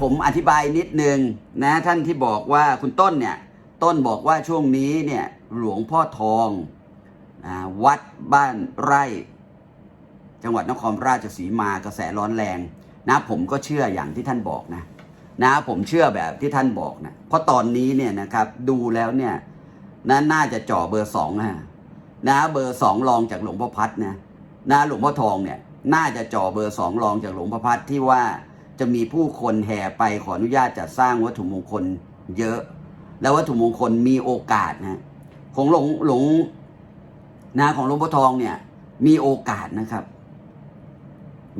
ผมอธิบายนิดนึงนะท่านที่บอกว่าคุณต้นเนี่ยต้นบอกว่าช่วงนี้เนี่ยหลวงพ่อทองนะวัดบ้านไร่ จังหวัดนครราชสีมากระแสร้อนแรงนะผมก็เชื่ออย่างที่ท่านบอกนะนะผมเชื่อแบบที่ท่านบอกนะเพราะตอนนี้เนี่ยนะครับดูแล้วเนี่ยนะน่าจะจ่อเบอร์สองนะนะเบอร์สองรองจากหลวงพ่อพัดนะนะหลวงพ่อทองเนี่ยน่าจะจ่อเบอร์สองรองจากหลวงพ่อพัดที่ว่า จะมีผู้คนแห่ไปขออนุญาตจัดสร้างวัตถุมงคลเยอะ แล้ววัตถุมงคลมีโอกาสนะของหลวงหลวงนะของหลวงพ่อทองเนี่ยมีโอกาสนะครับ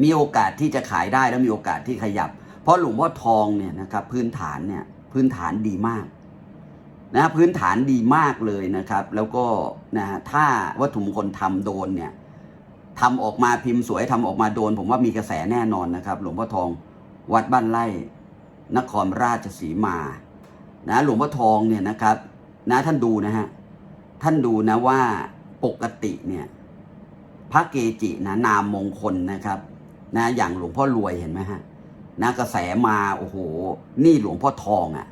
มีโอกาสที่จะขายได้แล้วมีโอกาสที่ขยับ เพราะหลวงพ่อทองเนี่ยนะครับ พื้นฐานเนี่ยพื้นฐานดีมากนะพื้นฐานดีมากเลยนะครับ แล้วก็นะถ้าวัตถุมงคลทำโดนเนี่ยทำออกมาพิมพ์สวยทำออกมาโดน ผมว่ามีกระแสแน่นอนนะครับ หลวงพ่อทอง วัดบ้านไร่ นครราชสีมา นะหลวงพ่อทองเนี่ยนะครับนะท่านดูนะฮะท่านดูนะว่าปกติเนี่ยพระเกจินะนามมงคลนะครับนะอย่างหลวงพ่อรวยเห็นไหมฮะนะกระแสมาโอ้โหนี่หลวงพ่อทองอะ่ะ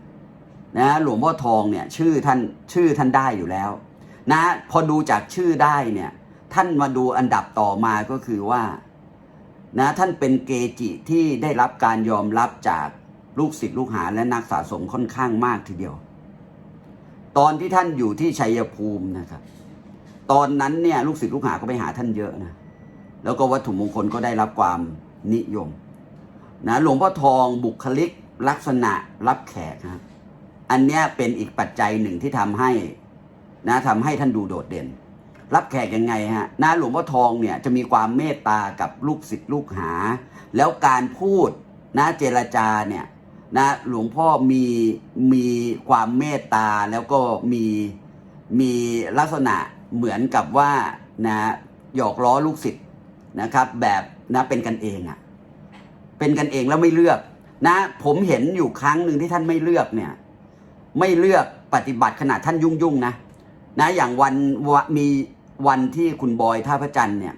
นะหลวงพ่อทองเนี่ยชื่อท่านชื่อท่านได้อยู่แล้ว นะพอดูจากชื่อได้เนี่ยท่านมาดูอันดับต่อมาก็คือว่า นะท่านเป็นเกจิที่ได้รับการยอมรับจากลูกศิษย์ลูกหาและนักสะสมค่อนข้างมากทีเดียว ตอนที่ท่านอยู่ที่ชัยภูมินะครับ ตอนนั้นเนี่ยลูกศิษย์ลูกหาก็ไปหาท่านเยอะนะแล้วก็วัตถุมงคลก็ได้รับความนิยมนะหลวงพ่อทองบุคลิกลักษณะรับแขกนะอันนี้เป็นอีกปัจจัยหนึ่งที่ทำให้นะทำให้ท่านดูโดดเด่น รับแขกยังไงฮะนะหลวงพ่อทองเนี่ยจะมีความเมตตากับลูกศิษย์ลูกหา แล้วการพูดนะเจรจาเนี่ยนะหลวงพ่อมีมีความเมตตาแล้วก็มีมีลักษณะเหมือนกับว่านะหยอกล้อลูกศิษย์นะครับ แบบนะเป็นกันเองอะ่ะเป็นกันเองแล้วไม่เลือกนะผมเห็นอยู่ครั้งหนึ่งที่ท่านไม่เลือกเนี่ยไม่เลือกปฏิบัติขนาดท่านยุ่งยุ่งๆนะนะอย่างวันวะมี วันที่คุณบอยท่าพระจันทร์เนี่ย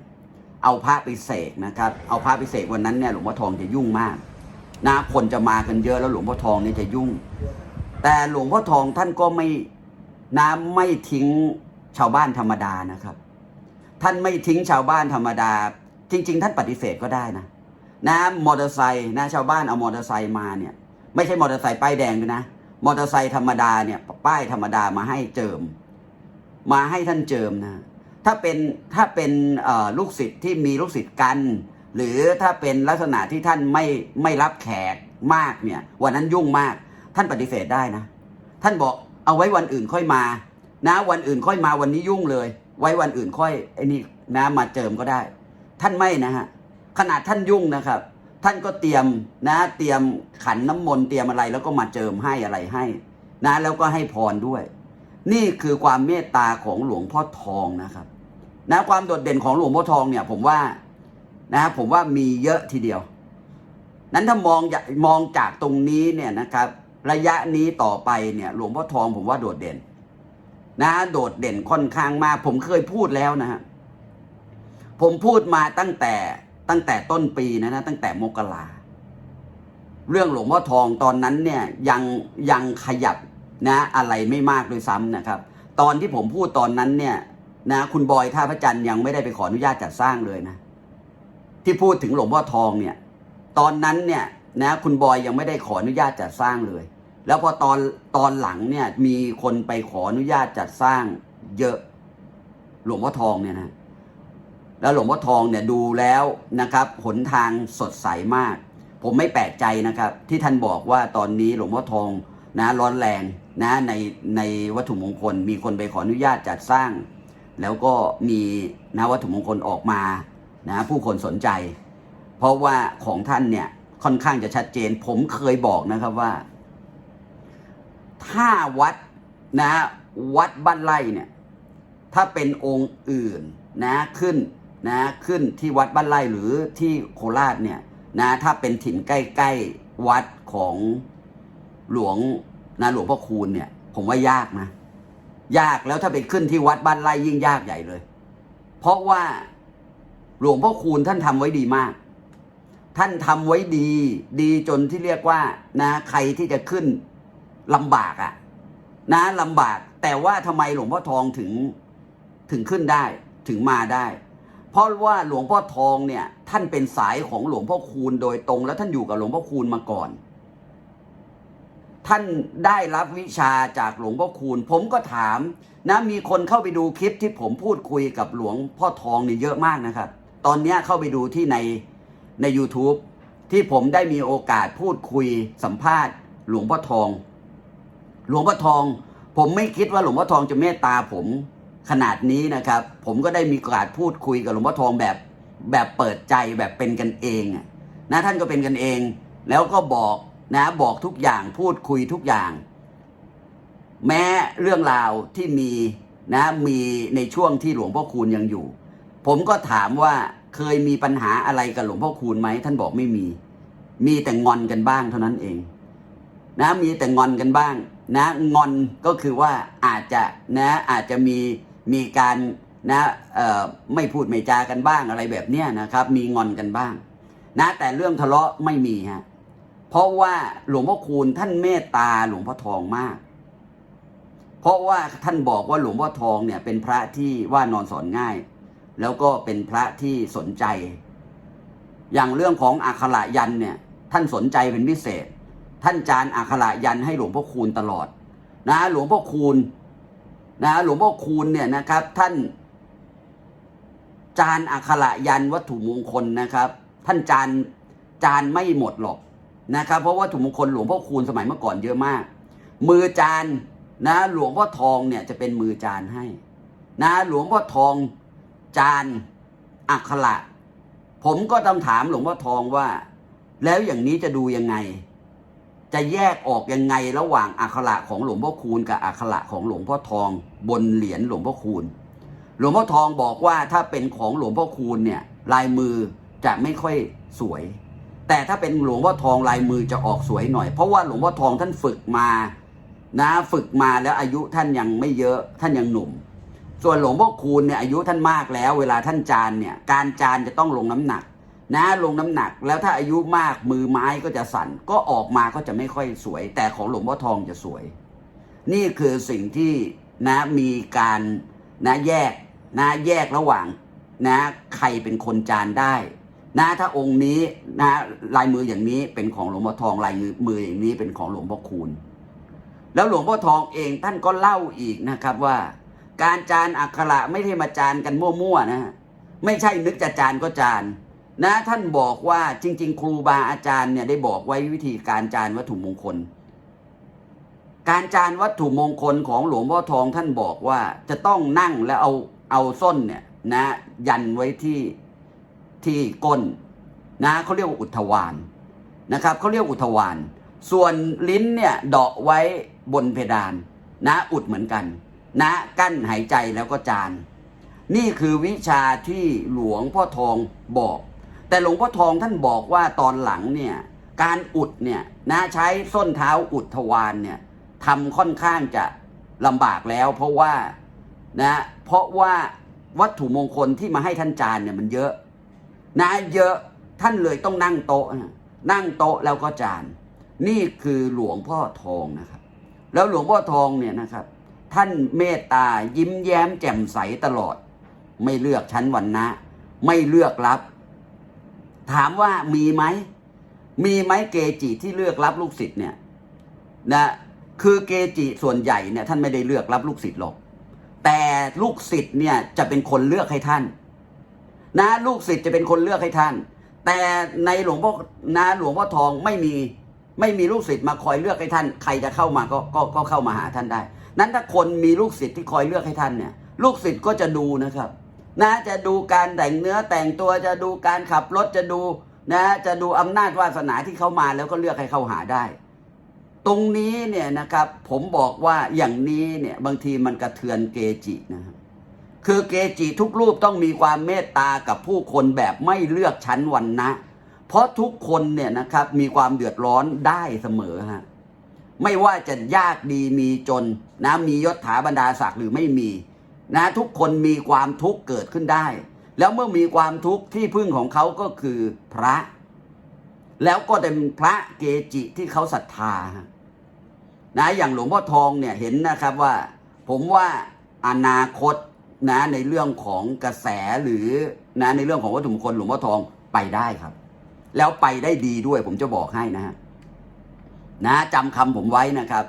เอาพระไปเสกนะครับ เอาพระไปเสกวันนั้นเนี่ยหลวงพ่อทองจะยุ่งมากนะคนจะมากันเยอะแล้วหลวงพ่อทองนี่จะยุ่ง แต่หลวงพ่อทองท่านก็ไม่นะไม่ทิ้งชาวบ้านธรรมดานะครับ ท่านไม่ทิ้งชาวบ้านธรรมดา จริง ๆ ท่านปฏิเสธก็ได้นะนะมอเตอร์ไซค์นะชาวบ้านเอามอเตอร์ไซค์มาเนี่ย ไม่ใช่มอเตอร์ไซค์ป้ายแดงด้วยนะมอเตอร์ไซค์ธรรมดาเนี่ยป้ายธรรมดามาให้เจิม มาให้ท่านเจิมนะ ถ้าเป็นถ้าเป็นลูกศิษย์ที่มีลูกศิษย์กัน หรือถ้าเป็นลักษณะที่ท่านไม่ไม่รับแขกมากเนี่ย วันนั้นยุ่งมาก ท่านปฏิเสธได้นะ ท่านบอกเอาไว้วันอื่นค่อยมา นะ วันอื่นค่อยมาวันนี้ยุ่งเลย ไว้วันอื่นค่อยไอ้นี่นะมาเจิมก็ได้ ท่านไม่นะฮะขนาดท่านยุ่งนะครับ ท่านก็เตรียมนะ เตรียมขันน้ำมนต์เตรียมอะไรแล้วก็มาเจิมให้อะไรให้ นะ แล้วก็ให้พรด้วย นี่คือความเมตตาของหลวงพ่อทองนะครับ นะความโดดเด่นของหลวงพ่อทองเนี่ยผมว่านะผมว่ามีเยอะทีเดียว นั้นถ้ามองมองจากตรงนี้เนี่ยนะครับ ระยะนี้ต่อไปเนี่ยหลวงพ่อทองผมว่าโดดเด่น นะโดดเด่นค่อนข้างมาก ผมเคยพูดแล้วนะฮะผมพูดมาตั้งแต่ตั้งแต่ต้นปีนะนะตั้งแต่มกราเรื่องหลวงพ่อทองตอนนั้นเนี่ยยังยังขยับนะอะไรไม่มากโดวยซ้ำนะครับ ตอนที่ผมพูดตอนนั้นเนี่ย นะคุณบอยท่าพระจันทร์ยังไม่ได้ไปขออนุญาตจัดสร้างเลยนะ ที่พูดถึงหลวงพ่อทองเนี่ย ตอนนั้นเนี่ยนะคุณบอยยังไม่ได้ขออนุญาตจัดสร้างเลย แล้วพอตอนตอนหลังเนี่ยมีคนไปขออนุญาตจัดสร้างเยอะหลวงพ่อทองเนี่ยนะแล้วหลวงพ่อทองเนี่ยดูแล้วนะครับหนทางสดใสมาก ผมไม่แปลกใจนะครับ ที่ท่านบอกว่าตอนนี้หลวงพ่อทองนะร้อนแรงนะในในวัตถุมงคลมีคนไปขออนุญาตจัดสร้าง แล้วก็มีนะวัตถุมงคลออกมานะผู้คนสนใจ เพราะว่าของท่านเนี่ยค่อนข้างจะชัดเจน ผมเคยบอกนะครับว่า ถ้าวัดนะวัดบ้านไร่เนี่ย ถ้าเป็นองค์อื่นนะขึ้นนะขึ้นที่วัดบ้านไร่หรือที่โคราชเนี่ยนะถ้าเป็นถิ่นใกล้ๆวัดของหลวงนะหลวงพ่อคูณเนี่ย ผมว่ายากนะ ยากแล้วถ้าไปขึ้นที่วัดบ้านไร่ยิ่งยากใหญ่เลย เพราะว่าหลวงพ่อคูณท่านทำไว้ดีมาก ท่านทำไว้ดี ดีจนที่เรียกว่านะใครที่จะขึ้นลำบากอะนะลำบาก แต่ว่าทำไมหลวงพ่อทองถึงถึงขึ้นได้ถึงมาได้ เพราะว่าหลวงพ่อทองเนี่ย ท่านเป็นสายของหลวงพ่อคูณโดยตรง แล้วท่านอยู่กับหลวงพ่อคูณมาก่อน ท่านได้รับวิชาจากหลวงพ่อคูณ ผมก็ถามนะมีคนเข้าไปดูคลิปที่ผมพูดคุยกับหลวงพ่อทองนี่เยอะมากนะครับ ตอนนี้เข้าไปดูที่ในใน YouTube ที่ผมได้มีโอกาสพูดคุยสัมภาษณ์ หลวงพ่อทอง หลวงพ่อทอง ผมไม่คิดว่าหลวงพ่อทองจะเมตตาผมขนาดนี้นะครับ ผมก็ได้มีโอกาสพูดคุยกับหลวงพ่อทองแบบแบบเปิดใจแบบเป็นกันเองนะท่านก็เป็นกันเอง แล้วก็บอก นะบอกทุกอย่างพูดคุยทุกอย่าง แม้เรื่องราวที่มีนะมีในช่วงที่หลวงพ่อคูณยังอยู่ ผมก็ถามว่าเคยมีปัญหาอะไรกับหลวงพ่อคูณไหมท่านบอกไม่มี มีแต่งอนกันบ้างเท่านั้นเอง นะมีแต่งอนกันบ้าง นะงอนก็คือว่าอาจจะนะอาจจะมีมีการนะเอ่อไม่พูดไม่จากันบ้างอะไรแบบเนี้ยนะครับ มีงอนกันบ้าง นะแต่เรื่องทะเลาะไม่มีฮะ เพราะว่าหลวงพ่อคูณท่านเมตตาหลวงพ่อทองมาก เพราะว่าท่านบอกว่าหลวงพ่อทองเนี่ยเป็นพระที่ว่านอนสอนง่าย แล้วก็เป็นพระที่สนใจ อย่างเรื่องของอักขระยันเนี่ยท่านสนใจเป็นพิเศษ ท่านจานอักขระยันให้หลวงพ่อคูณตลอด นะหลวงพ่อคูณนะหลวงพ่อคูณเนี่ยนะครับ ท่าน จานอักขระยันวัตถุมงคลนะครับ ท่านจานจานไม่หมดหรอก นะครับ เพราะวัตถุมงคลหลวงพ่อคูณสมัยเมื่อก่อนเยอะมาก มือจานนะหลวงพ่อทองเนี่ยจะเป็นมือจานให้นะหลวงพ่อทองจานอักขระผมก็ต้องถามหลวงพ่อทองว่า แล้วอย่างนี้จะดูยังไง จะแยกออกยังไงระหว่างอักขระของหลวงพ่อคูณกับอักขระของหลวงพ่อทอง บนเหรียญหลวงพ่อคูณ หลวงพ่อทองบอกว่าถ้าเป็นของหลวงพ่อคูณเนี่ยลายมือจะไม่ค่อยสวย แต่ถ้าเป็นหลวงพ่อทองลายมือจะออกสวยหน่อย เพราะว่าหลวงพ่อทองท่านฝึกมานะฝึกมาแล้วอายุท่านยังไม่เยอะท่านยังหนุ่ม ส่วนหลวงพ่อคูณเนี่ยอายุท่านมากแล้ว เวลาท่านจานเนี่ยการจานจะต้องลงน้ำหนัก นะลงน้ำหนักแล้วถ้าอายุมากมือไม้ก็จะสั่นก็ออกมาก็จะไม่ค่อยสวย แต่ของหลวงพ่อทองจะสวย นี่คือสิ่งที่นะมีการนะแยกนะแยกระหว่างนะใครเป็นคนจานได้ นะถ้าองค์นี้นะลายมืออย่างนี้เป็นของหลวงพ่อทองลายมือมืออย่างนี้เป็นของหลวงพ่อคูณ แล้วหลวงพ่อทองเองท่านก็เล่าอีกนะครับว่า การจานอักขระไม่ได้มาจานกันมั่วๆนะฮะไม่ใช่นึกจะจานก็จานนะท่านบอกว่าจริง ๆ ครูบาอาจารย์เนี่ยได้บอกไว้วิธีการจานวัตถุมงคล การจานวัตถุมงคลของหลวงพ่อทองท่านบอกว่าจะต้องนั่งแล้วเอาเอาส้นเนี่ยนะยันไว้ที่ ที่ก้นนะเขาเรียกว่าอุทวานนะครับเขาเรียกอุทวาน ส่วนลิ้นเนี่ยเดาะไว้บนเพดาน นะอุดเหมือนกัน นะกั้นหายใจแล้วก็จาน นี่คือวิชาที่หลวงพ่อทองบอก แต่หลวงพ่อทองท่านบอกว่าตอนหลังเนี่ยการอุดเนี่ยนะใช้ส้นเท้าอุดทวารเนี่ยทำค่อนข้างจะลำบากแล้ว เพราะว่านะเพราะว่าวัตถุมงคลที่มาให้ท่านจานเนี่ยมันเยอะ นะเยอะท่านเลยต้องนั่งโต๊ะนะนั่งโต๊ะแล้วก็จาน นี่คือหลวงพ่อทองนะครับ แล้วหลวงพ่อทองเนี่ยนะครับ ท่านเมตตายิ้มแย้มแจ่มใสตลอด ไม่เลือกชั้นวันนะ ไม่เลือกรับ ถามว่ามีไหมมีไหมเกจิที่เลือกรับลูกศิษย์เนี่ยนะคือเกจิส่วนใหญ่เนี่ยท่านไม่ได้เลือกรับลูกศิษย์หรอก แต่ลูกศิษย์เนี่ยจะเป็นคนเลือกให้ท่าน นะลูกศิษย์จะเป็นคนเลือกให้ท่าน แต่ในหลวงพ่อนะหลวงพ่อทองไม่มีไม่มีลูกศิษย์มาคอยเลือกให้ท่าน ใครจะเข้ามาก็ก็ก็เข้ามาหาท่านได้ นั้นถ้าคนมีลูกศิษย์ที่คอยเลือกให้ท่านเนี่ย ลูกศิษย์ก็จะดูนะครับ นะจะดูการแต่งเนื้อแต่งตัวจะดูการขับรถจะดูนะจะดูอำนาจวาสนาที่เขามาแล้วก็เลือกให้เข้าหาได้ ตรงนี้เนี่ยนะครับ ผมบอกว่าอย่างนี้เนี่ยบางทีมันกระเทือนเกจินะครับ คือเกจิทุกรูปต้องมีความเมตตากับผู้คนแบบไม่เลือกชั้นวันนะ เพราะทุกคนเนี่ยนะครับมีความเดือดร้อนได้เสมอฮะไม่ว่าจะยากดีมีจนนะมียศถาบรรดาศักดิ์หรือไม่มี นะทุกคนมีความทุกข์เกิดขึ้นได้ แล้วเมื่อมีความทุกข์ที่พึ่งของเขาก็คือพระ แล้วก็เป็นพระเกจิที่เขาศรัทธานะอย่างหลวงพ่อทองเนี่ยเห็นนะครับว่า ผมว่าอนาคต นะในเรื่องของกระแสหรือนะในเรื่องของวัตถุมงคลหลวงพ่อทองไปได้ครับ แล้วไปได้ดีด้วยผมจะบอกให้นะฮะนะจำคำผมไว้นะครับ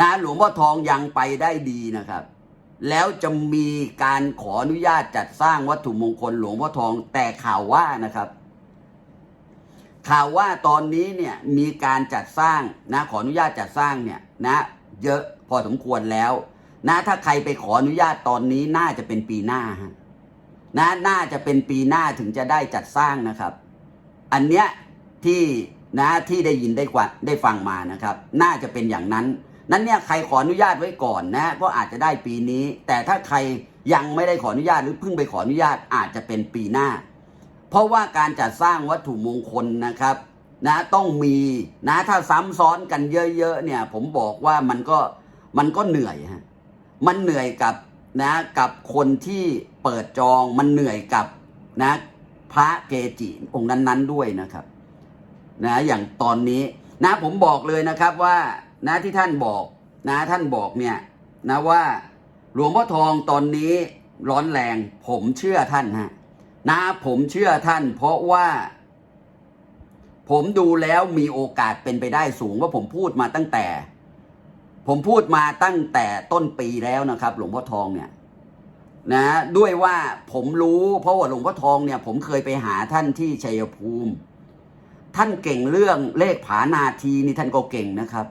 นะหลวงพ่อทองยังไปได้ดีนะครับ แล้วจะมีการขออนุญาตจัดสร้างวัตถุมงคลหลวงพ่อทองแต่ข่าวว่านะครับ ข่าวว่าตอนนี้เนี่ยมีการจัดสร้างนะขออนุญาตจัดสร้างเนี่ยนะ เยอะพอสมควรแล้ว นะถ้าใครไปขออนุญาตตอนนี้น่าจะเป็นปีหน้าฮะนะน่าจะเป็นปีหน้าถึงจะได้จัดสร้างนะครับ อันเนี้ยที่นะที่ได้ยินได้กว่าได้ฟังมานะครับ น่าจะเป็นอย่างนั้น นั้นเนี่ยใครขออนุญาตไว้ก่อนนะ ก็อาจจะได้ปีนี้ แต่ถ้าใครยังไม่ได้ขออนุญาตหรือเพิ่งไปขออนุญาตอาจจะเป็นปีหน้า เพราะว่าการจัดสร้างวัตถุมงคลนะครับ นะต้องมีนะถ้าซ้ำซ้อนกันเยอะๆเนี่ย ผมบอกว่ามันก็มันก็เหนื่อยฮะ มันเหนื่อยกับนะกับคนที่เปิดจองมันเหนื่อยกับนะพระเกจิองค์นั้นๆด้วยนะครับนะอย่างตอนนี้นะผมบอกเลยนะครับว่านะที่ท่านบอกนะท่านบอกเนี่ยนะว่าหลวงพ่อทองตอนนี้ร้อนแรงผมเชื่อท่านฮะนะผมเชื่อท่าน เพราะว่า ผมดูแล้วมีโอกาสเป็นไปได้สูงว่าผมพูดมาตั้งแต่ ผมพูดมาตั้งแต่ต้นปีแล้วนะครับ หลวงพ่อทองเนี่ยนะด้วยว่าผมรู้เพราะว่าหลวงพ่อทองเนี่ย ผมเคยไปหาท่านที่ชัยภูมิ ท่านเก่งเรื่องเลขผานาทีนี่ท่านก็เก่งนะครับ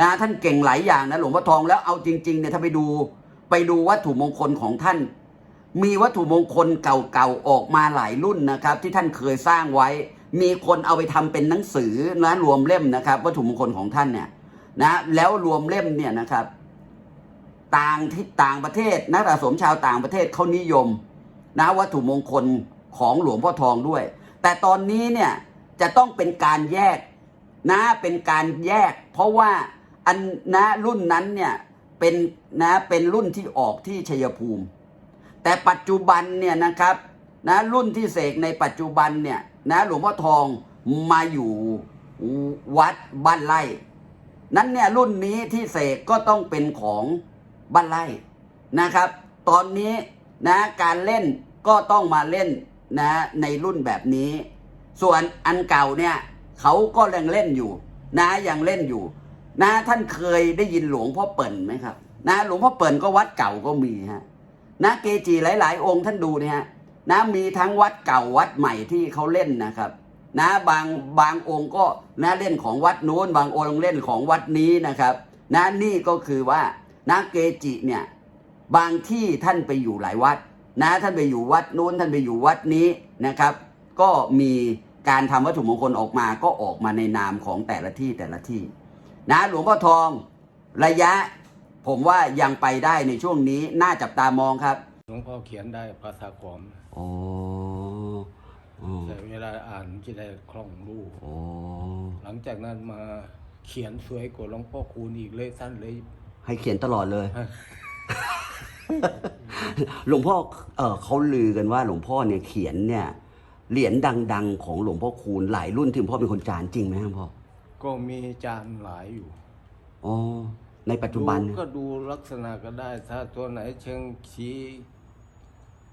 นะท่านเก่งหลายอย่างนะหลวงพ่อทองแล้วเอาจริงๆเนี่ยถ้าไปดูไปดูวัตถุมงคลของท่าน มีวัตถุมงคลเก่าๆออกมาหลายรุ่นนะครับ ที่ท่านเคยสร้างไว้ มีคนเอาไปทำเป็นหนังสือนะรวมเล่มนะครับ วัตถุมงคลของท่านเนี่ย นะแล้วรวมเล่มเนี่ยนะครับ ต่างที่ต่างประเทศนักสะสมชาวต่างประเทศเขานิยม นะวัตถุมงคลของหลวงพ่อทองด้วย แต่ตอนนี้เนี่ยจะต้องเป็นการแยกนะเป็นการแยก เพราะว่าอันนะรุ่นนั้นเนี่ยเป็นนะเป็นรุ่นที่ออกที่ชัยภูมิ แต่ปัจจุบันเนี่ยนะครับนะรุ่นที่เสกในปัจจุบันเนี่ยนะหลวงพ่อทองมาอยู่วัดบ้านไร่ นั้นเนี่ยรุ่นนี้ที่เสกก็ต้องเป็นของบ้านไร่นะครับ ตอนนี้นะการเล่นก็ต้องมาเล่นนะในรุ่นแบบนี้ ส่วนอันเก่าเนี่ยเขาก็ยังเล่นอยู่ นะยังเล่นอยู่ นะท่านเคยได้ยินหลวงพ่อเปิ่นไหมครับ นะหลวงพ่อเปิ่นก็วัดเก่าก็มีฮะนะเกจิหลาย ๆ องค์ท่านดูเนี่ยฮะนะมีทั้งวัดเก่าวัดใหม่ที่เขาเล่นนะครับ นะบางบางองค์ก็นะเล่นของวัดโน้น บางองค์เล่นของวัดนี้นะครับนะนี่ก็คือว่านะเกจิเนี่ยบางที่ท่านไปอยู่หลายวัด นะท่านไปอยู่วัดนู้นท่านไปอยู่วัดนี้นะครับ ก็มีการทำวัตถุมงคลออกมาก็ออกมาในนามของแต่ละที่แต่ละที่ นะหลวงพ่อทองระยะ ผมว่ายังไปได้ในช่วงนี้น่าจับตามองครับหลวงพ่อเขียนได้ภาษาขอมอ๋อ อ๋อแต่เวลาอ่านจะได้คล่องรู้อ๋อหลังจากนั้นมาเขียนสวยกว่าหลวงพ่อคูณอีกเลยสั้นเลย ให้เขียนตลอดเลยหลวงพ่อเออเขาลือกันว่าหลวงพ่อเนี่ยเขียนเนี่ยเหรียญดัง ๆ ของหลวงพ่อคูณหลายรุ่นที่หลวงพ่อเป็นคนจานจริงไหมครับพ่อก็มีจานหลายอยู่อ๋อในปัจจุบันดูเนี่ยก็ดูลักษณะก็ได้ ถ้าตัวไหนเชิงชี้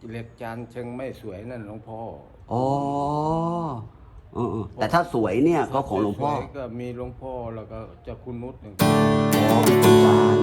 เหล็กจานเชิงไม่สวยนั่นหลวงพ่อ อ๋อเออเออแต่ถ้าสวยเนี่ยก็ของหลวงพ่อ สวยๆก็มีหลวงพ่อแล้วก็เจ้าคุณนุชหนึ่ง อ๋อเป็นคนจาน